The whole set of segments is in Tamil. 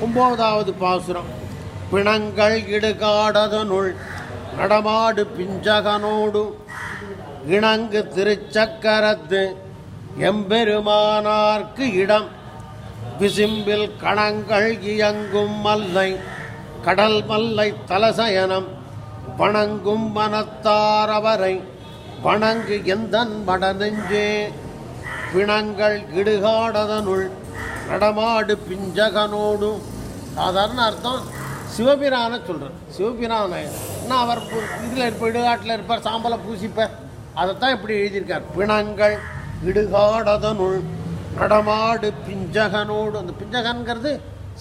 ஒன்பதாவது பாசுரம். பிணங்கள் இடுகாடதனுள் நடமாடு பிஞ்சகனோடு. இணங்கு திருச்சக்கரத்து எம்பெருமானார்க்கு இடம். விசிம்பில் கணங்கள் இயங்கும் மல்லை கடல் மல்லை தலசயனம். வணங்கும் மனத்தாரவரை வணங்கு எந்தன் மடநெஞ்சே. பிணங்கள் இடுகாடதனுள் நடமாடு பிஞ்சகனோடு. சாதாரண அர்த்தம் சிவபிரானை சொல்கிறேன் சிவபிரானை என்ன அவர் இதில் இருப்பார் இடுகாட்டில் இருப்பார் சாம்பலை பூசிப்பார் அதைத்தான் இப்படி எழுதியிருக்கார். பிணங்கள் இடுகாடதனுள் நடமாடு பிஞ்சகனோடு. அந்த பிஞ்சகன்கிறது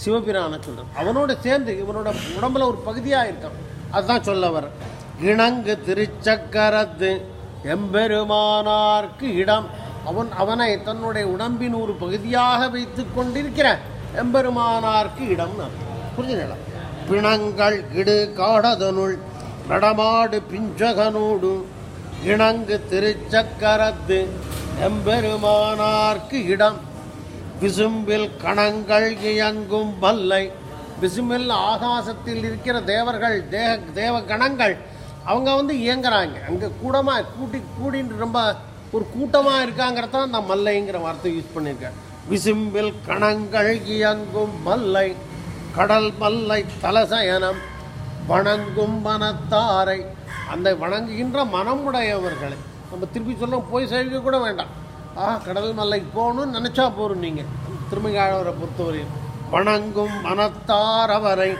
சிவபிரானை சொல்கிறேன் அவனோட சேர்ந்து இவனோட உடம்புல ஒரு பகுதியாக இருக்கான் அதுதான் சொல்ல வர இணங்கு திருச்சக்கரத்து எம்பெருமானார்க்கு இடம். அவன் அவனை தன்னுடைய உடம்பின் ஒரு பகுதியாக வைத்து கொண்டிருக்கிற எம்பெருமானார்க்கு இடம் புரிஞ்சுங்களா பிணங்கள் இடு காடதனுள் நடமாடு பிஞ்சகனோடு இணங்கு திருச்சக்கரத்து எம்பெருமானார்க்கு இடம். விசும்பில் கணங்கள் இயங்கும் பல்லை விசும்பில் ஆகாசத்தில் இருக்கிற தேவர்கள் தேக தேவ கணங்கள் அவங்க வந்து இயங்குறாங்க. அங்கே கூடமாக கூட்டி கூடின்னு ரொம்ப ஒரு கூட்டமாக இருக்காங்கிறத அந்த மல்லைங்கிற வார்த்தை யூஸ் பண்ணியிருக்கேன். விசும்பில் கணங்கள் இயங்கும் மல்லை கடல் மல்லை தலசயனம் வணங்கும் மனத்தாரை. அந்த வணங்குகின்ற மனமுடையவர்களை நம்ம திருப்பி சொல்ல போய் சேவிக்க கூட வேண்டாம். ஆ கடல் மல்லைக்கு போகணும்னு நினச்சா போகிறோம் நீங்கள் திருமங்காழவரை பொறுத்தவரையும் வணங்கும் மனத்தாரவரை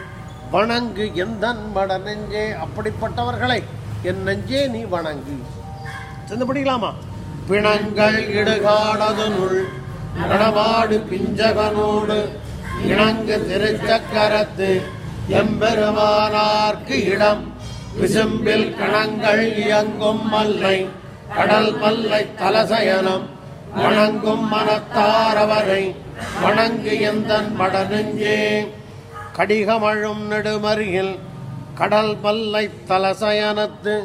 வணங்கு எந்தன் மட நெஞ்சே அப்படிப்பட்டவர்களை என் நெஞ்சே நீ வணங்கு. சென்று படிக்கலாமா? பிணங்கள் இடுகாடதனுள் நடமாடு பிஞ்சகனோடு இணங்கு திருச்சக்கரத்து எம்பெருமானார்க்கு இடம். விசும்பில் கணங்கள் இயங்கும் மல்லை கடல் மல்லை தலசயனம். வணங்கும் மனத்தாரவரை வணங்கு எந்தன் மடனெஞ்சே கடிகமழும் நெடுமருகில் கடல் மல்லை தலசயனத்து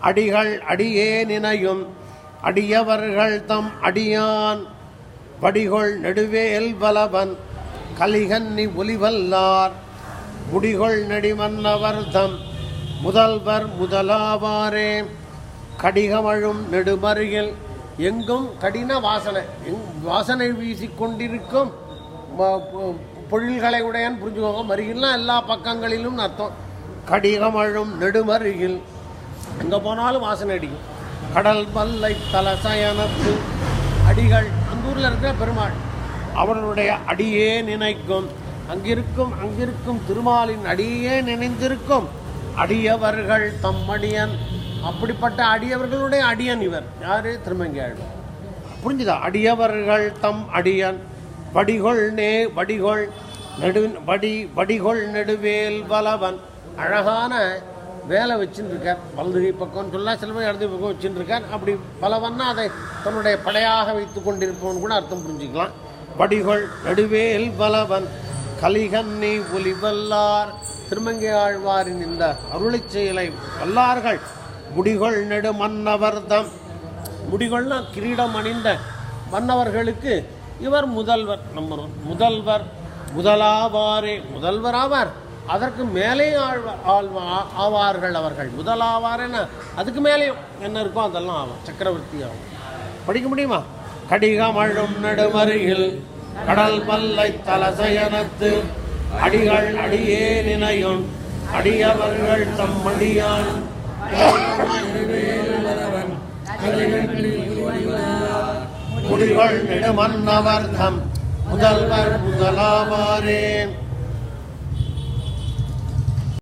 அடிகள் அடியே நினையும் அடியவர்கள் தம் அடியான். வடிகொள் நெடுவேல் பலவன் கலிகன்னி ஒலிவல்லார். முடிகொள் நெடிமன்னவர் தம் முதல்வர் முதலாவாரே. கடிகமழும் நெடுமருகில் எங்கும் கடின வாசனை எங் வாசனை வீசிக்கொண்டிருக்கும் பொழில்களை உடையன் புரிஞ்சுக்கோங்க. மருகில்னா எல்லா பக்கங்களிலும் அர்த்தம். கடிகமழும் நெடுமருகில் எங்கே போனாலும் வாசனை அடிக்கும். கடல் மல்லை தலசயனத்து அடிகள். அந்த ஊரில் இருக்கிற பெருமாள். அவர்களுடைய அடியே நினைக்கும். அங்கிருக்கும் அங்கிருக்கும் திருமாலின் அடியே நினைந்திருக்கும். அடியவர்கள் தம் அடியன். அப்படிப்பட்ட அடியவர்களுடைய அடியன் இவர். யாரு? திருமங்கையாழ்வார் புரிஞ்சுதா? அடியவர்கள் தம் அடியன். வடிகொள் நே வடிகொள் நெடு வடி வடிகொள் நெடுவேல் வலவன். அழகான வேலை வச்சுன்னு இருக்கார் வலதுகை பக்கம் சொல்ல சில இடது பக்கம் வச்சுன்னு இருக்கார் அப்படி பலவன்னா அதை தன்னுடைய படையாக வைத்து கொண்டிருப்பவன் கூட அர்த்தம் புரிஞ்சுக்கலாம். படிகள் நடுவேல் பலவன் கலிகன்னி ஒலிவல்லார் திருமங்கை ஆழ்வாரின் இந்த அருளை செயலை வல்லார்கள். முடிகொள் நெடு மன்னவர்தம். கிரீடம் அணிந்த மன்னவர்களுக்கு இவர் முதல்வர். நம்ம முதல்வர் முதலாவாரே முதல்வராவார். அதற்கு மேலே ஆழ்வார் ஆழ்வா ஆவார்கள் அவர்கள். முதலாவார்னா அதுக்கு மேலேயும் என்ன இருக்கோ அதெல்லாம் ஆகும் சக்கரவர்த்தி ஆகும் படிக்க முடியுமா? கடிகமழும் நடுமருகில் கடல் பல்லை தலசயனத்து அடிகள் அடியே நினையும். அடியவர்கள் தம் அடியான் முடிகள் நெடுமன்னவர் தம் முதல்வர் முதலாவாரே.